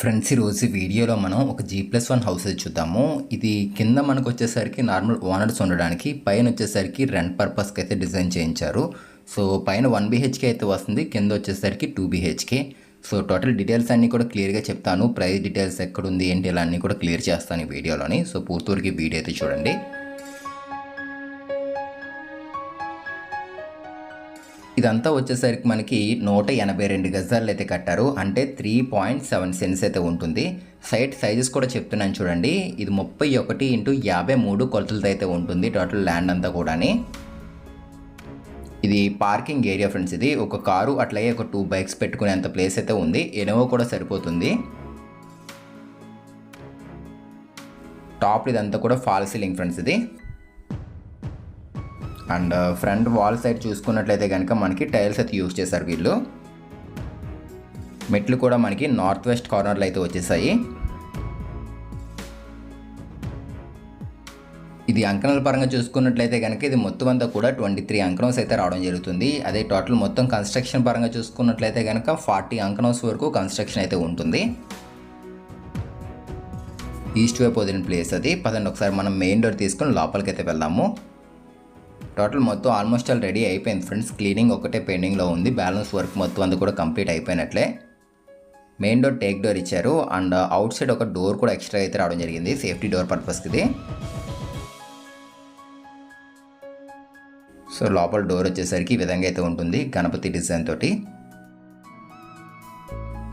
Friends ఈరోజు వీడియోలో మనం ఒక జీ ప్లస్ వన్ హౌస్ చూద్దాము. ఇది కింద మనకు వచ్చేసరికి నార్మల్ ఓనర్స్ ఉండడానికి పైన వచ్చేసరికి రెంట్ పర్పస్కి అయితే డిజైన్ చేయించారు. సో పైన వన్ బీహెచ్కే అయితే వస్తుంది కింద వచ్చేసరికి two BHK so total details అన్నీ కూడా క్లియర్గా చెప్తాను. ప్రైస్ డీటెయిల్స్ ఎక్కడుంది ఏంటి ఇలా అన్నీ కూడా క్లియర్ చేస్తాను ఈ వీడియోలోని. సో పూర్తివరకు వీడియో అయితే చూడండి. ఇదంతా వచ్చేసరికి మనకి నూట ఎనభై రెండు గజాలు అయితే కట్టారు. అంటే త్రీ పాయింట్ సెవెన్ సెన్స్ అయితే ఉంటుంది. సైట్ సైజెస్ కూడా చెప్తున్నాను చూడండి. ఇది ముప్పై ఒకటి ఇంటూ యాభై మూడు కొలతలతో అయితే ఉంటుంది. టోటల్ ల్యాండ్ అంతా కూడాని. ఇది పార్కింగ్ ఏరియా ఫ్రెండ్స్ ఇది. ఒక కారు అట్లాగే ఒక టూ బైక్స్ పెట్టుకునేంత ప్లేస్ అయితే ఉంది. ఎనవో కూడా సరిపోతుంది. టాప్ ఇదంతా కూడా ఫాల్ సీలింగ్ ఫ్రెండ్స్ ఇది. And uh, front wall side చూసుకున్నట్లయితే కనుక మనకి టైల్స్ అయితే యూజ్ చేశారు వీళ్ళు. మెట్లు కూడా మనకి నార్త్ వెస్ట్ కార్నర్లో అయితే వచ్చేసాయి. ఇది అంకణాల పరంగా చూసుకున్నట్లయితే కనుక ఇది మొత్తం అంతా కూడా ట్వంటీ త్రీ అంకణంస్ అయితే రావడం జరుగుతుంది. అదే టోటల్ మొత్తం కన్స్ట్రక్షన్ పరంగా చూసుకున్నట్లయితే కనుక ఫార్టీ అంకణంస్ వరకు కన్స్ట్రక్షన్ అయితే ఉంటుంది. ఈస్ట్ వైపు వదిలిన ప్లేస్ అది. పదండి ఒకసారి మనం మెయిన్ డోర్ తీసుకొని లోపలికి అయితే వెళ్దాము. టోటల్ మొత్తం ఆల్మోస్ట్ ఆల్ రెడీ అయిపోయింది. ఫ్రెండ్స్ క్లీనింగ్ ఒకటే పెండింగ్లో ఉంది. బ్యాలెన్స్ వర్క్ మొత్తం అంతా కూడా కంప్లీట్ అయిపోయినట్లే. మెయిన్ డోర్ టేక్ డోర్ ఇచ్చారు. అండ్ అవుట్ సైడ్ ఒక డోర్ కూడా ఎక్స్ట్రా అయితే రావడం జరిగింది. సేఫ్టీ డోర్ పర్పస్కి ఇది సో లోపల డోర్ వచ్చేసరికి ఈ విధంగా అయితే ఉంటుంది. గణపతి డిజైన్ తోటి.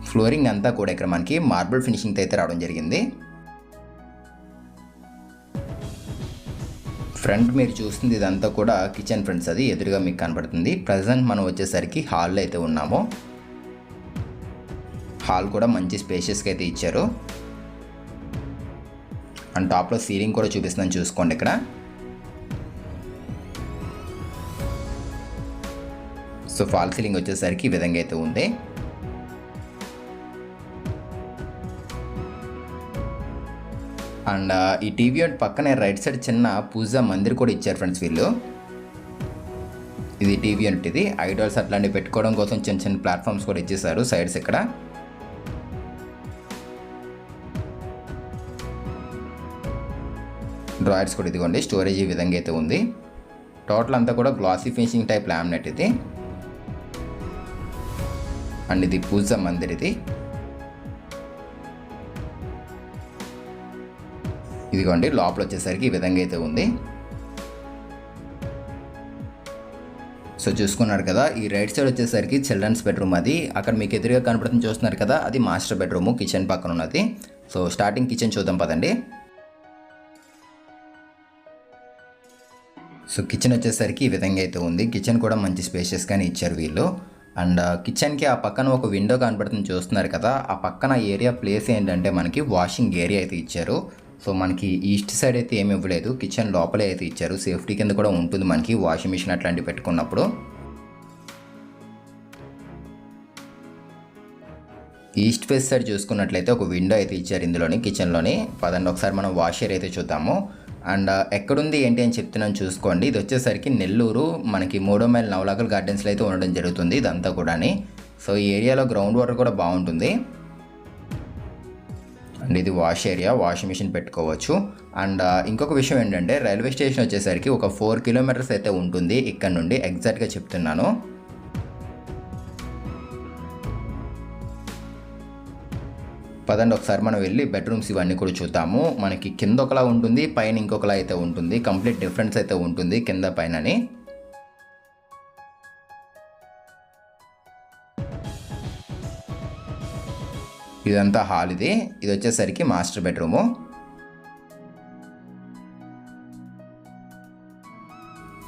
ఫ్లోరింగ్ అంతా కూడా ఇక్కడ మనకి మార్బుల్ ఫినిషింగ్తో అయితే రావడం జరిగింది. ఫ్రంట్ మీరు చూస్తుంది ఇదంతా కూడా కిచెన్ ఫ్రెండ్స్ అది. ఎదురుగా మీకు కనబడుతుంది ప్రజెంట్ మనం వచ్చేసరికి హాల్లో అయితే ఉన్నాము. హాల్ కూడా మంచి స్పేషియస్గా అయితే ఇచ్చారు. అండ్ టాప్లో సీలింగ్ కూడా చూపిస్తున్నాను చూసుకోండి ఇక్కడ. సో ఫాల్ సీలింగ్ వచ్చేసరికి ఈ విధంగా అయితే ఉంది. అండ్ ఈ టీవీ యూనిట్ పక్కనే రైట్ సైడ్ చిన్న పూజా మందిర్ కూడా ఇచ్చారు ఫ్రెండ్స్ వీళ్ళు. ఇది టీవీ అంటే ఇది. ఐడల్స్ అట్లాంటివి పెట్టుకోవడం కోసం చిన్న చిన్న ప్లాట్ఫామ్స్ కూడా ఇచ్చేసారు సైడ్స్ ఇక్కడ. డ్రాయర్స్ కూడా ఇదిగోండి స్టోరేజ్ ఈ విధంగా అయితే ఉంది. టోటల్ అంతా కూడా గ్లాసీ ఫినిషింగ్ టైప్ లామినేట్ ఇది. అండ్ ఇది పూజ మందిర్ ఇది. ఇదిగోండి లోపల వచ్చేసరికి ఈ విధంగా అయితే ఉంది. సో చూసుకున్నారు కదా ఈ రైట్ సైడ్ వచ్చేసరికి చిల్డ్రన్స్ బెడ్రూమ్ అది. అక్కడ మీకు ఎదురుగా కనపడుతుంది చూస్తున్నారు కదా అది మాస్టర్ బెడ్రూమ్ కిచెన్ పక్కన ఉన్నది. సో స్టార్టింగ్ కిచెన్ చూద్దాం పదండి. సో కిచెన్ వచ్చేసరికి ఈ విధంగా అయితే ఉంది. కిచెన్ కూడా మంచి స్పేషియస్గానే ఇచ్చారు వీళ్ళు. అండ్ కిచెన్కి ఆ పక్కన ఒక విండో కనపడుతుంది చూస్తున్నారు కదా. ఆ పక్కన ఏరియా ప్లేస్ ఏంటంటే మనకి వాషింగ్ ఏరియా అయితే ఇచ్చారు. సో మనకి ఈస్ట్ సైడ్ అయితే ఏమి ఇవ్వలేదు. కిచెన్ లోపలే అయితే ఇచ్చారు. సేఫ్టీ కింద కూడా ఉంటుంది మనకి వాషింగ్ మిషన్ అట్లాంటివి పెట్టుకున్నప్పుడు. ఈస్ట్ ఫేస్ సైడ్ చూసుకున్నట్లయితే ఒక విండో అయితే ఇచ్చారు ఇందులోని కిచెన్లోని. పదండి ఒకసారి మనం వాషర్ అయితే చూద్దాము. అండ్ ఎక్కడుంది ఏంటి అని చెప్తున్నాను చూసుకోండి. ఇది వచ్చేసరికి నెల్లూరు మనకి మూడో మైల్ నవలాకల్ గార్డెన్స్లో అయితే ఉండడం జరుగుతుంది ఇదంతా కూడాని. సో ఈ ఏరియాలో గ్రౌండ్ వాటర్ కూడా బాగుంటుంది. అండ్. ఇది వాష్ ఏరియా వాషింగ్ మిషన్ పెట్టుకోవచ్చు. అండ్ ఇంకొక విషయం ఏంటంటే రైల్వే స్టేషన్ వచ్చేసరికి ఒక ఫోర్ కిలోమీటర్స్ అయితే ఉంటుంది ఇక్కడ నుండి. ఎగ్జాక్ట్గా చెప్తున్నాను. పదండి ఒకసారి మనం వెళ్ళి బెడ్రూమ్స్ ఇవన్నీ కూడా చూద్దాము. మనకి కింద ఒకలా ఉంటుంది పైన ఇంకొకలా అయితే ఉంటుంది. కంప్లీట్ డిఫరెన్స్ అయితే ఉంటుంది కింద పైనని. ఇదంతా హాల్ ఇది. ఇది వచ్చేసరికి మాస్టర్ బెడ్రూము.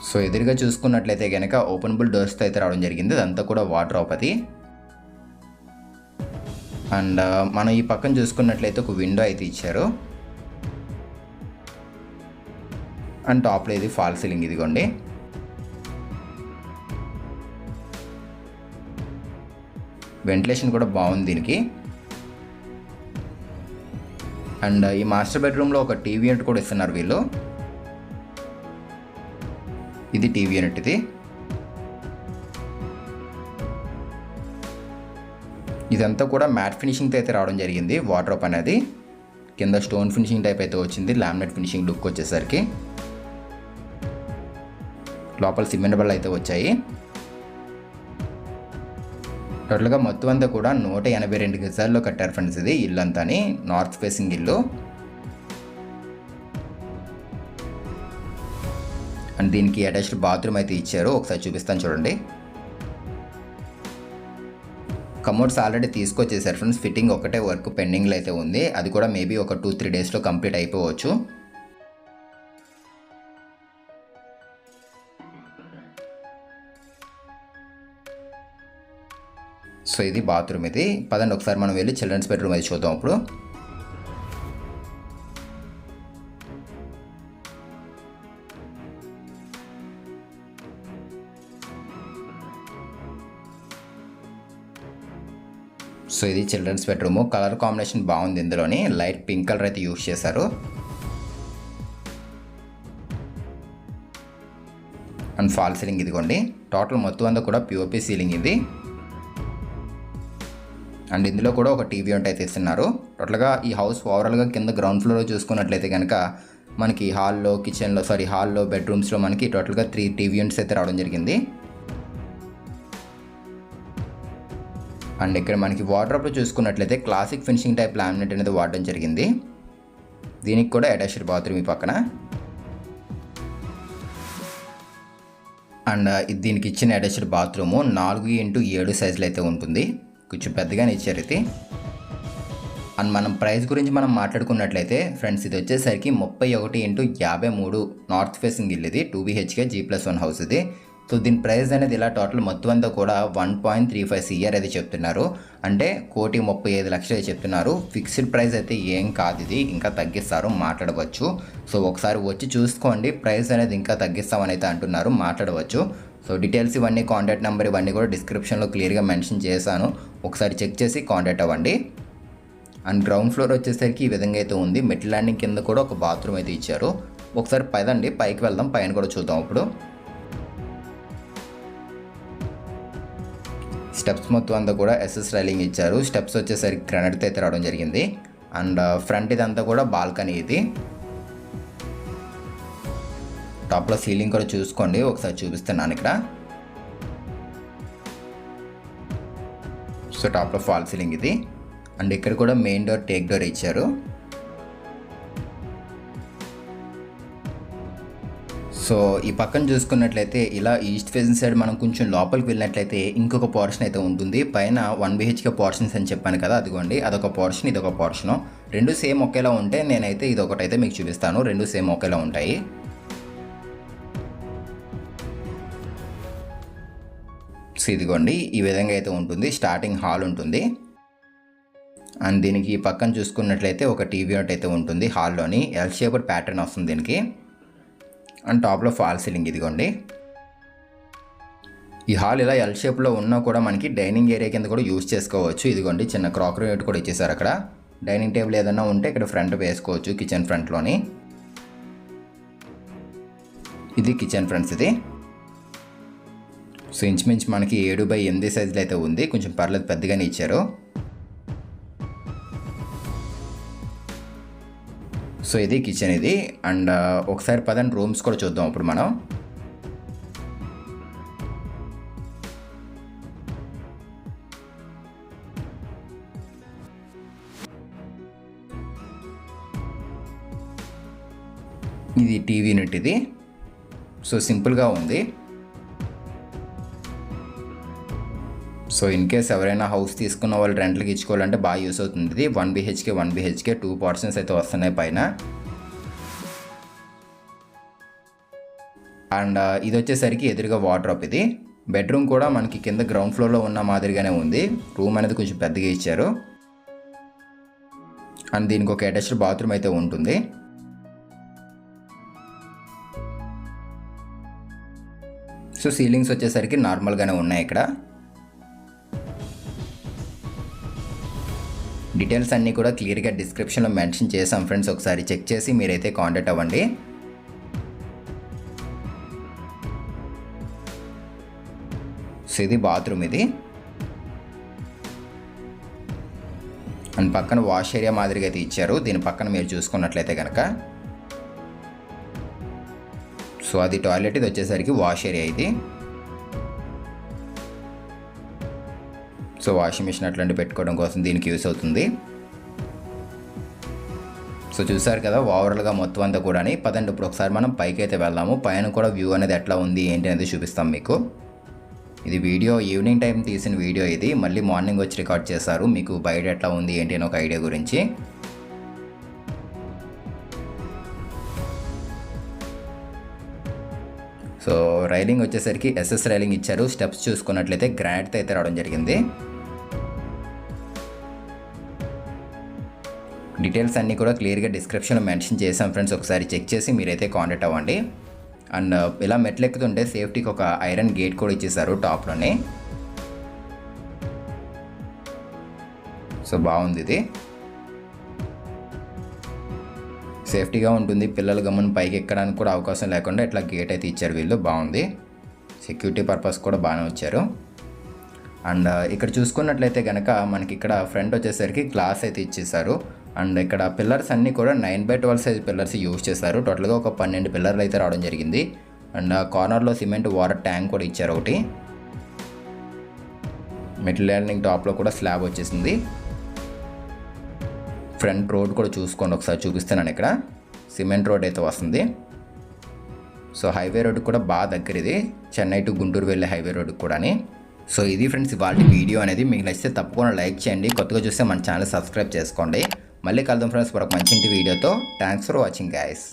సో ఎదురుగా చూసుకున్నట్లయితే కనుక ఓపెనబుల్ డోర్స్తో అయితే రావడం జరిగింది. అదంతా కూడా వాటర్ అది. అండ్ మనం ఈ పక్కన చూసుకున్నట్లయితే ఒక విండో అయితే ఇచ్చారు. అండ్ టాప్లో ఇది ఫాల్ సీలింగ్ ఇదిగోండి. వెంటిలేషన్ కూడా బాగుంది దీనికి. అండ్ ఈ మాస్టర్ బెడ్రూమ్లో ఒక టీవీ యూనిట్ కూడా ఇస్తున్నారు వీళ్ళు. ఇది టీవీ యూనిట్ ఇది. ఇదంతా కూడా మ్యాట్ ఫినిషింగ్తో అయితే రావడం జరిగింది వాటర్ అనేది. కింద స్టోన్ ఫినిషింగ్ టైప్ అయితే వచ్చింది లామినేట్ ఫినిషింగ్ లుక్ వచ్చేసరికి. లోపల సిమెంట్ బళ్ళు అయితే వచ్చాయి. టోటల్గా మొత్తం అంతా కూడా నూట ఎనభై రెండు గజాల్లో కట్టారు ఫ్రెండ్స్ ఇది ఇల్లు అంతాని నార్త్ ఫేసింగ్ ఇల్లు. అండ్ దీనికి అటాచ్డ్ బాత్రూమ్ అయితే ఇచ్చారు. ఒకసారి చూపిస్తాను చూడండి. కమోడ్స్ ఆల్రెడీ తీసుకొచ్చేసారు ఫ్రెండ్స్ ఫిట్టింగ్ ఒకటే వర్క్ పెండింగ్లో అయితే ఉంది. అది కూడా మేబీ ఒక టూ త్రీ డేస్లో కంప్లీట్ అయిపోవచ్చు. సో ఇది బాత్రూమ్ ఇది. పదండి ఒకసారి మనం వెళ్ళి చిల్డ్రన్స్ బెడ్రూమ్ అది చూద్దాం ఇప్పుడు. సో ఇది చిల్డ్రన్స్ బెడ్రూమ్. కలర్ కాంబినేషన్ బాగుంది ఇందులోని. లైట్ పింక్ కలర్ అయితే యూస్ చేశారు. అండ్ ఫాల్ సీలింగ్ ఇదిగోండి. టోటల్ మొత్తం అంతా కూడా పిఓపి సీలింగ్ ఇది. అండ్ ఇందులో కూడా ఒక టీవీ ఉంటే అయితే ఇస్తున్నారు టోటల్గా ఈ హౌస్ ఓవరాల్గా కింద గ్రౌండ్ ఫ్లోర్లో చూసుకున్నట్లయితే కనుక మనకి హాల్లో కిచెన్లో సారీ హాల్లో బెడ్రూమ్స్లో మనకి టోటల్గా త్రీ టీవీ యూనిట్స్ అయితే రావడం జరిగింది. అండ్ ఇక్కడ మనకి వాటర్ చూసుకున్నట్లయితే క్లాసిక్ ఫినిషింగ్ టైప్ లామినేట్ అనేది వాడడం జరిగింది. దీనికి కూడా అటాచ్డ్ బాత్రూమ్ ఈ పక్కన. అండ్ దీనికి ఇచ్చిన అటాచ్డ్ బాత్రూము నాలుగు ఇంటూ ఏడు సైజులు అయితే ఉంటుంది. కొంచెం పెద్దగానే ఇచ్చారు ఇది అండ్ మనం ప్రైస్ గురించి మనం మాట్లాడుకున్నట్లయితే ఫ్రెండ్స్ ఇది వచ్చేసరికి ముప్పై ఒకటి ఇంటూ యాభై మూడు నార్త్ ఫేసింగ్ ఇల్లు ఇది. Two BHK G plus one house ఇది. సో దీని ప్రైస్ అనేది ఇలా టోటల్ మొత్తం అంతా కూడా one point three five CR అయితే చెప్తున్నారు. అంటే కోటి ముప్పై ఐదు లక్షలు అయితే చెప్తున్నారు. ఫిక్స్డ్ ప్రైస్ అయితే ఏం కాదు ఇది. ఇంకా తగ్గిస్తారు మాట్లాడవచ్చు. సో ఒకసారి వచ్చి చూసుకోండి. ప్రైస్ అనేది ఇంకా తగ్గిస్తామని అయితే అంటున్నారు మాట్లాడవచ్చు. సో డీటెయిల్స్ ఇవన్నీ కాంటాక్ట్ నెంబర్ ఇవన్నీ కూడా డిస్క్రిప్షన్లో క్లియర్గా మెన్షన్ చేశాను. ఒకసారి చెక్ చేసి కాంటాక్ట్ అవ్వండి. అండ్ గ్రౌండ్ ఫ్లోర్ వచ్చేసరికి ఈ విధంగా అయితే ఉంది. మెట్ల ల్యాండింగ్ కింద కూడా ఒక బాత్రూమ్ అయితే ఇచ్చారు. ఒకసారి పదండి. పైకి వెళ్దాం. పైన కూడా చూద్దాం ఇప్పుడు. స్టెప్స్ మొత్తం అంతా కూడా ఎస్ఎస్ రైలింగ్ ఇచ్చారు. స్టెప్స్ వచ్చేసరికి గ్రనైట్తో అయితే రావడం జరిగింది. అండ్ uh, ఫ్రంట్ ఇదంతా కూడా బాల్కనీ ఇది. టాప్లో సీలింగ్ కూడా చూసుకోండి. ఒకసారి చూపిస్తున్నాను ఇక్కడ. సో టాప్లో ఫాల్ సీలింగ్ ఇది. అండ్ ఇక్కడ కూడా మెయిన్ డోర్ టేక్ డోర్ ఇచ్చారు. సో ఈ పక్కన చూసుకున్నట్లయితే ఇలా ఈస్ట్ ఫేసింగ్ సైడ్ మనం కొంచెం లోపలికి వెళ్ళినట్లయితే ఇంకొక పోర్షన్ అయితే ఉంటుంది. పైన వన్ బిహెచ్కే పోర్షన్స్ అని చెప్పాను కదా అదిగోండి. అదొక పోర్షన్ ఇదొక పోర్షను రెండు సేమ్ ఒకేలా ఉంటే నేనైతే ఇది ఒకటైతే మీకు చూపిస్తాను. రెండు సేమ్ ఒకేలా ఉంటాయి. సో ఇదిగోండి ఈ విధంగా అయితే ఉంటుంది. స్టార్టింగ్ హాల్ ఉంటుంది. అండ్ దీనికి పక్కన చూసుకున్నట్లయితే ఒక టీవీ యూనిట్ అయితే ఉంటుంది హాల్లోని. ఎల్ షేప్డ్ ప్యాటర్న్ వస్తుంది దీనికి. అండ్ టాప్లో ఫాల్ సీలింగ్ ఇదిగోండి. ఈ హాల్ ఇలా ఎల్ షేప్లో ఉన్నా కూడా మనకి డైనింగ్ ఏరియా కింద కూడా యూజ్ చేసుకోవచ్చు. ఇదిగోండి చిన్న క్రాకరీ యూనిట్ కూడా ఇచ్చేసారు అక్కడ. డైనింగ్ టేబుల్ ఏదైనా ఉంటే ఇక్కడ ఫ్రంట్ వేసుకోవచ్చు కిచెన్ ఫ్రంట్లోని. ఇది కిచెన్ ఫ్రంట్స్ ఇది. సో ఇంచుమించు మనకి ఏడు బై ఎనిమిది సైజులు అయితే ఉంది. కొంచెం పర్లేదు పెద్దగానే ఇచ్చారు. సో ఇది కిచెన్ ఇది. అండ్ ఒకసారి పదండి రూమ్స్ కూడా చూద్దాం ఇప్పుడు మనం. ఇది టీవీ యూనిట్ ఇది. సో సింపుల్గా ఉంది. సో ఇన్ కేస్ ఎవరైనా హౌస్ తీసుకున్న వాళ్ళు రెంట్లకి ఇచ్చుకోవాలంటే బాగా యూస్ అవుతుంది. ఇది one BHK one BHK two portions అయితే వస్తున్నాయి పైన. అండ్ uh, ఇది వచ్చేసరికి ఎదురుగా వార్డ్రోప్ ఇది. బెడ్రూమ్ కూడా మనకి కింద గ్రౌండ్ ఫ్లోర్లో ఉన్న మాదిరిగానే ఉంది. రూమ్ అనేది కొంచెం పెద్దగా ఇచ్చారు. అండ్ దీనికి ఒక అటాచ్డ్ బాత్రూమ్ అయితే ఉంటుంది. సో సీలింగ్స్ వచ్చేసరికి నార్మల్గానే ఉన్నాయి ఇక్కడ. డీటెయిల్స్ అన్నీ కూడా క్లియర్గా డిస్క్రిప్షన్లో మెన్షన్ చేసాం ఫ్రెండ్స్ ఒకసారి చెక్ చేసి మీరైతే కాంటాక్ట్ అవ్వండి. సో ఇది బాత్రూమ్ ఇది. అండ్ పక్కన వాష్ ఏరియా మాదిరిగా అయితే ఇచ్చారు. దీని పక్కన మీరు చూసుకున్నట్లయితే కనుక సో అది టాయిలెట్ ఇది వచ్చేసరికి వాష్ ఏరియా ఇది. సో వాషింగ్ మిషన్ అట్లాంటి పెట్టుకోవడం కోసం దీనికి యూస్ అవుతుంది. సో చూసారు కదా ఓవరాల్గా మొత్తం అంతా కూడా పదండి ఇప్పుడు ఒకసారి మనం పైకి అయితే వెళ్దాము. పైన కూడా వ్యూ అనేది ఎట్లా ఉంది ఏంటి అనేది చూపిస్తాం మీకు. ఇది వీడియో ఈవినింగ్ టైం తీసిన వీడియో ఇది. మళ్ళీ మార్నింగ్ వచ్చి రికార్డ్ చేశారు. మీకు బయట ఎట్లా ఉంది ఏంటి అని ఒక ఐడియా గురించి. సో రైలింగ్ వచ్చేసరికి ఎస్ఎస్ రైలింగ్ ఇచ్చారు. స్టెప్స్ చూసుకున్నట్లయితే గ్రానైట్తో అయితే రావడం జరిగింది. డీటెయిల్స్ అన్నీ కూడా క్లియర్గా డిస్క్రిప్షన్లో మెన్షన్ చేసాం ఫ్రెండ్స్. ఒకసారి చెక్ చేసి మీరైతే కాంటాక్ట్ అవ్వండి. అండ్ uh, ఇలా మెట్లెక్కుతుంటే సేఫ్టీకి ఒక ఐరన్ గేట్ కూడా ఇచ్చేసారు టాప్లోనే. సో బాగుంది ఇది. సేఫ్టీగా ఉంటుంది. పిల్లలు గమ్మున పైకి ఎక్కడానికి కూడా అవకాశం లేకుండా ఇట్లా గేట్ అయితే ఇచ్చారు వీళ్ళు. బాగుంది. సెక్యూరిటీ పర్పస్ కూడా బాగానే వచ్చారు. అండ్ uh, ఇక్కడ చూసుకున్నట్లయితే కనుక మనకి ఇక్కడ ఫ్రంట్ వచ్చేసరికి గ్లాస్ అయితే ఇచ్చేసారు అండ్ ఇక్కడ పిల్లర్స్ అన్నీ కూడా nine by twelve size pillars use చేశారు టోటల్గా ఒక పన్నెండు పిల్లర్లు అయితే రావడం జరిగింది. అండ్ ఆ కార్నర్లో సిమెంట్ వాటర్ ట్యాంక్ కూడా ఇచ్చారు ఒకటి. మెటల్ ల్యాండింగ్ టాప్లో కూడా స్లాబ్ వచ్చేసింది. ఫ్రంట్ రోడ్ కూడా చూసుకోండి ఒకసారి చూపిస్తున్నాను ఇక్కడ. సిమెంట్ రోడ్ అయితే వస్తుంది. సో హైవే రోడ్ కూడా బాగా దగ్గర ఇది. చెన్నై టు గుంటూరు వెళ్ళే హైవే రోడ్ కూడాని. సో ఇది ఫ్రెండ్స్ ఇవాళ వీడియో అనేది. మీకు నచ్చితే తప్పకుండా లైక్ చేయండి. కొత్తగా చూస్తే మన ఛానల్ సబ్స్క్రైబ్ చేసుకోండి. మళ్ళీ కలుద్దాం ఫ్రెండ్స్ మరొక మంచి వీడియోతో థ్యాంక్స్ ఫర్ వాచింగ్ గాయస్